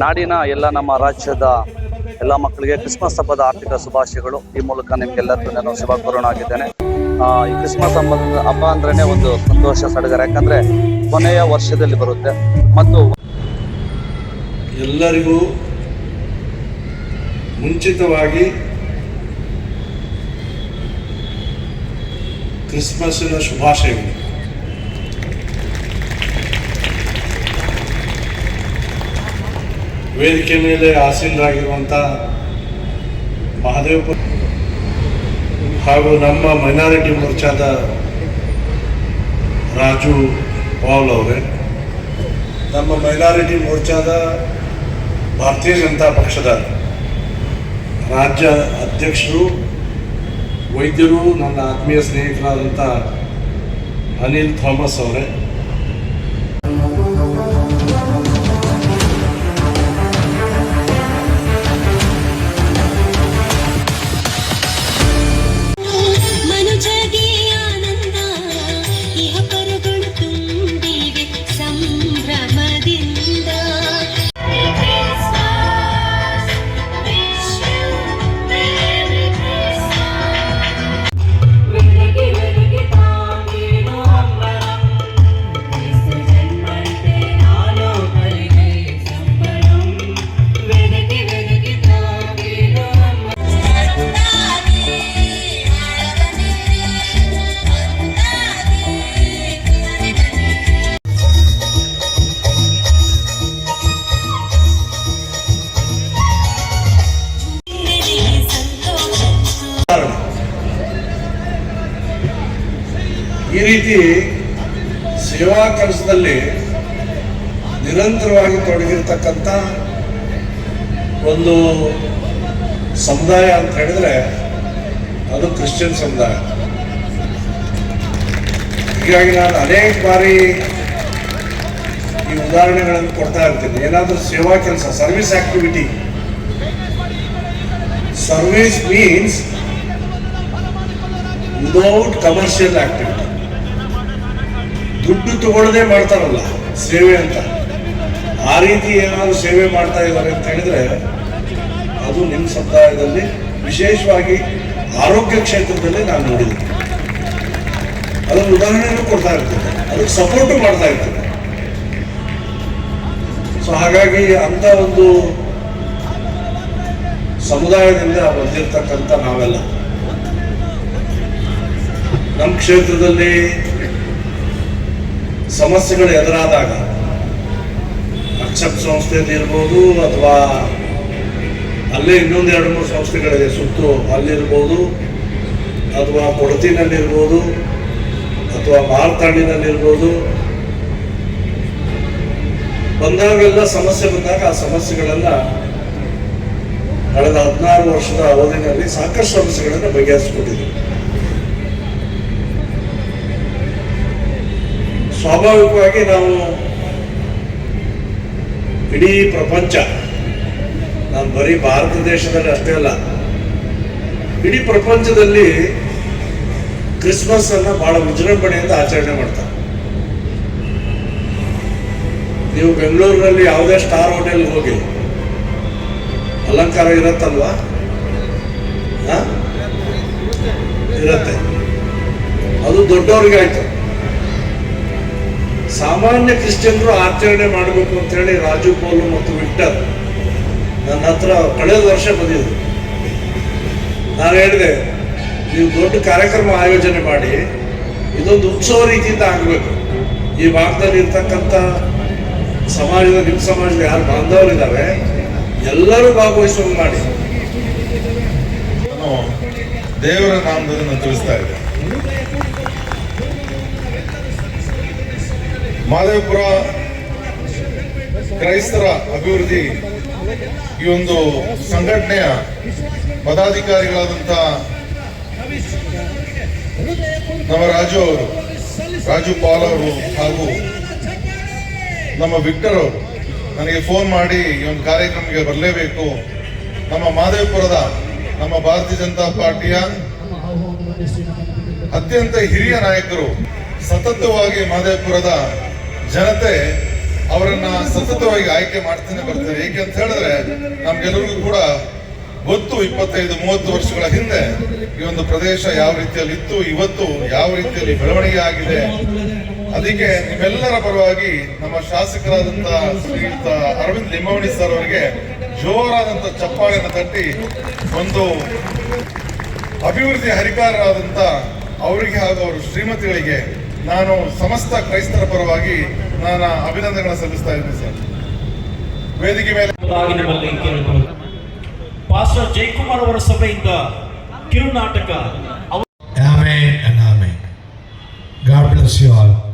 ನಾಡಿನ ಎಲ್ಲ ನಮ್ಮ ರಾಜ್ಯದ ಎಲ್ಲ ಮಕ್ಕಳಿಗೆ ಕ್ರಿಸ್ಮಸ್ ಹಬ್ಬದ ಆರ್ಥಿಕ ಶುಭಾಶಯಗಳು. ಈ ಮೂಲಕ ನಿಮ್ಗೆಲ್ಲರಿಗೂ ನಾನು ಶುಭ ಆ, ಈ ಕ್ರಿಸ್ಮಸ್ ಹಬ್ಬದ ಹಬ್ಬ ಅಂದ್ರೇನೆ ಒಂದು ಸಂತೋಷ ಸಡಗರ. ಯಾಕಂದ್ರೆ ಕೊನೆಯ ವರ್ಷದಲ್ಲಿ ಬರುತ್ತೆ. ಮತ್ತು ಎಲ್ಲರಿಗೂ ಮುಂಚಿತವಾಗಿ ಕ್ರಿಸ್ಮಸ್ಸಿನ ಶುಭಾಶಯಗಳು. ವೇದಿಕೆ ಮೇಲೆ ಆಸೀನರಾಗಿರುವಂಥ ಮಹಾದೇವ ಹಾಗೂ ನಮ್ಮ ಮೈನಾರಿಟಿ ಮೋರ್ಚಾದ ರಾಜು ಪಾಲ್ ಅವರೇ, ನಮ್ಮ ಮೈನಾರಿಟಿ ಮೋರ್ಚಾದ ಭಾರತೀಯ ಜನತಾ ಪಕ್ಷದ ರಾಜ್ಯ ಅಧ್ಯಕ್ಷರು, ವೈದ್ಯರು, ನನ್ನ ಆತ್ಮೀಯ ಸ್ನೇಹಿತರಾದಂಥ ಅನಿಲ್ ಥಾಮಸ್ ಅವರೇ ಈ ರೀತಿ ಸೇವಾ ಕೆಲಸದಲ್ಲಿ ನಿರಂತರವಾಗಿ ತೊಡಗಿರ್ತಕ್ಕಂಥ ಒಂದು ಸಮುದಾಯ ಅಂತ ಹೇಳಿದ್ರೆ ಅದು ಕ್ರಿಶ್ಚಿಯನ್ ಸಮುದಾಯ. ಹೀಗಾಗಿ ನಾನು ಅನೇಕ ಬಾರಿ ಈ ಉದಾಹರಣೆಗಳನ್ನು ಕೊಡ್ತಾ ಇರ್ತೀನಿ. ಏನಾದರೂ ಸೇವಾ ಕೆಲಸ service activity service means without commercial activity ದುಡ್ಡು ತಗೊಳ್ಳದೆ ಮಾಡ್ತಾರಲ್ಲ, ಸೇವೆ ಅಂತ. ಆ ರೀತಿ ಏನಾದ್ರು ಸೇವೆ ಮಾಡ್ತಾ ಇದ್ದಾರೆ ಅಂತ ಹೇಳಿದ್ರೆ, ಅದು ನಿಮ್ಮ ಸಮುದಾಯದಲ್ಲಿ ವಿಶೇಷವಾಗಿ ಆರೋಗ್ಯ ಕ್ಷೇತ್ರದಲ್ಲಿ ನಾನು ನೋಡಿದ್ದೀನಿ ಅದನ್ನು ಉದಾಹರಣೆಯನ್ನು ಕೊಡ್ತಾ ಇರ್ತದೆ. ಅದಕ್ಕೆ ಸಪೋರ್ಟು ಮಾಡ್ತಾ ಇರ್ತದೆ. ಸೊ ಹಾಗಾಗಿ ಅಂತ ಒಂದು ಸಮುದಾಯದಿಂದ ಬಂದಿರತಕ್ಕಂಥ ನಾವೆಲ್ಲ ನಮ್ಮ ಕ್ಷೇತ್ರದಲ್ಲಿ ಸಮಸ್ಯೆಗಳು ಎದುರಾದಾಗ ಅಕ್ಷಪ್ ಸಂಸ್ಥೆಯಲ್ಲಿ ಇರ್ಬೋದು ಅಥವಾ ಅಲ್ಲೇ ಇನ್ನೊಂದು ಎರಡು ಮೂರು ಸಂಸ್ಥೆಗಳಿದೆ, ಸುತ್ತು ಅಲ್ಲಿರ್ಬೋದು ಅಥವಾ ಕೊಡತಿನಲ್ಲಿರ್ಬೋದು ಅಥವಾ ಮಾರ್ತಾಂಡಿನಲ್ಲಿರ್ಬೋದು ಬಂದಾಗೆಲ್ಲ ಸಮಸ್ಯೆ ಬಂದಾಗ ಆ ಸಮಸ್ಯೆಗಳನ್ನು ಕಳೆದ ಹದಿನಾರು ವರ್ಷದ ಅವಧಿನಲ್ಲಿ ಸಾಕಷ್ಟು ಸಮಸ್ಯೆಗಳನ್ನು ಬಗೆಹರಿಸಿಕೊಟ್ಟಿದ್ದೀವಿ ಸ್ವಾಭಾವಿಕವಾಗಿ ನಾವು ಇಡೀ ಪ್ರಪಂಚ, ನಾನು ಬರೀ ಭಾರತ ದೇಶದಲ್ಲಿ ಅಷ್ಟೇ ಅಲ್ಲ, ಇಡೀ ಪ್ರಪಂಚದಲ್ಲಿ ಕ್ರಿಸ್ಮಸ್ ಅನ್ನ ಬಹಳ ವಿಜೃಂಭಣೆಯಿಂದ ಆಚರಣೆ ಮಾಡ್ತಾರೆ. ನೀವು ಬೆಂಗಳೂರಿನಲ್ಲಿ ಯಾವುದೇ ಸ್ಟಾರ್ ಹೋಟೆಲ್ ಹೋಗಿ, ಅಲಂಕಾರ ಇರತ್ತಲ್ವಾ? ಇರತ್ತೆ. ಅದು ದೊಡ್ಡವ್ರಿಗೆ ಆಯ್ತು. ಸಾಮಾನ್ಯ ಕ್ರಿಶ್ಚಿಯನ್ರು ಆಚರಣೆ ಮಾಡಬೇಕು ಅಂತ ಹೇಳಿ ರಾಜು, ಪೋಲು ಮತ್ತು ವಿಕ್ಟರ್ ನನ್ನ ಹತ್ರ ಕಳೆದ ವರ್ಷ ಬಂದಿದ್ರು ನಾನು ಹೇಳಿದೆ, ನೀವು ದೊಡ್ಡ ಕಾರ್ಯಕ್ರಮ ಆಯೋಜನೆ ಮಾಡಿ, ಇದೊಂದು ಉತ್ಸವ ರೀತಿಯಿಂದ ಆಗಬೇಕು. ಈ ಭಾಗದಲ್ಲಿ ಇರ್ತಕ್ಕಂಥ ಸಮಾಜದ, ನಿಮ್ಮ ಸಮಾಜದ ಯಾರು ಬಾಂಧವರಿದ್ದಾರೆ ಎಲ್ಲರೂ ಭಾಗವಹಿಸುವಂಗೆ ಮಾಡಿ. ದೇವರ ನಾಮದಲ್ಲಿ ನಾನು ತಿಳಿಸ್ತಾ ಇದ್ದೆ. ಮಾದೇವಪುರ ಕ್ರೈಸ್ತರ ಅಭಿವೃದ್ಧಿ ಈ ಒಂದು ಸಂಘಟನೆಯ ಪದಾಧಿಕಾರಿಗಳಾದಂಥ ನಮ್ಮ ರಾಜು ಅವರು, ರಾಜು ಪಾಲ್ ಅವರು ಹಾಗೂ ನಮ್ಮ ವಿಕ್ಟರ್ ಅವರು ನನಗೆ ಫೋನ್ ಮಾಡಿ ಈ ಒಂದು ಕಾರ್ಯಕ್ರಮಕ್ಕೆ ಬರಲೇಬೇಕು. ನಮ್ಮ ಮಾದೇವಪುರದ, ನಮ್ಮ ಭಾರತೀಯ ಜನತಾ ಪಾರ್ಟಿಯ ಅತ್ಯಂತ ಹಿರಿಯ ನಾಯಕರು ಸತತವಾಗಿ ಮಾದೇವಪುರದ ಜನತೆ ಅವರನ್ನ ಸತತವಾಗಿ ಆಯ್ಕೆ ಮಾಡ್ತಾನೆ ಬರ್ತಾರೆ. ಏಕೆ ಅಂತ ಹೇಳಿದ್ರೆ ನಮ್ಗೆಲ್ಲರಿಗೂ ಕೂಡ ಗೊತ್ತು ಇಪ್ಪತ್ತೈದು, ಮೂವತ್ತು ವರ್ಷಗಳ ಹಿಂದೆ ಈ ಒಂದು ಪ್ರದೇಶ ಯಾವ ರೀತಿಯಲ್ಲಿ ಇತ್ತು, ಇವತ್ತು ಯಾವ ರೀತಿಯಲ್ಲಿ ಬೆಳವಣಿಗೆ ಆಗಿದೆ. ಅದಕ್ಕೆ ನಿಮ್ಮೆಲ್ಲರ ಪರವಾಗಿ ನಮ್ಮ ಶಾಸಕರಾದಂತ ಶ್ರೀಯುತ ಅರವಿಂದ್ ಲಿಂಬಾವಣಿ ಸರ್ ಅವರಿಗೆ ಜೋರಾದಂತ ಚಪ್ಪಾಳೆಯನ್ನು ತಟ್ಟಿ ಒಂದು ಅಭಿವೃದ್ಧಿ ಹರಿಕಾರರಾದಂತ ಅವರಿಗೆ ಹಾಗೂ ಅವರ ಶ್ರೀಮತಿಗಳಿಗೆ ನಾನು ಸಮಸ್ತ ಕ್ರೈಸ್ತರ ಪರವಾಗಿ ನಾನು ಅಭಿನಂದನೆಗಳನ್ನು ಸಲ್ಲಿಸ್ತಾ ಇದ್ದೀನಿ ಸರ್ ವೇದಿಕೆ ಮೇಲೆ ಪಾಸ್ಟರ್ ಜಯಕುಮಾರ್ ಅವರ ಸಭೆಯಿಂದ ಕಿರುನಾಟಕ and amen. God bless you all.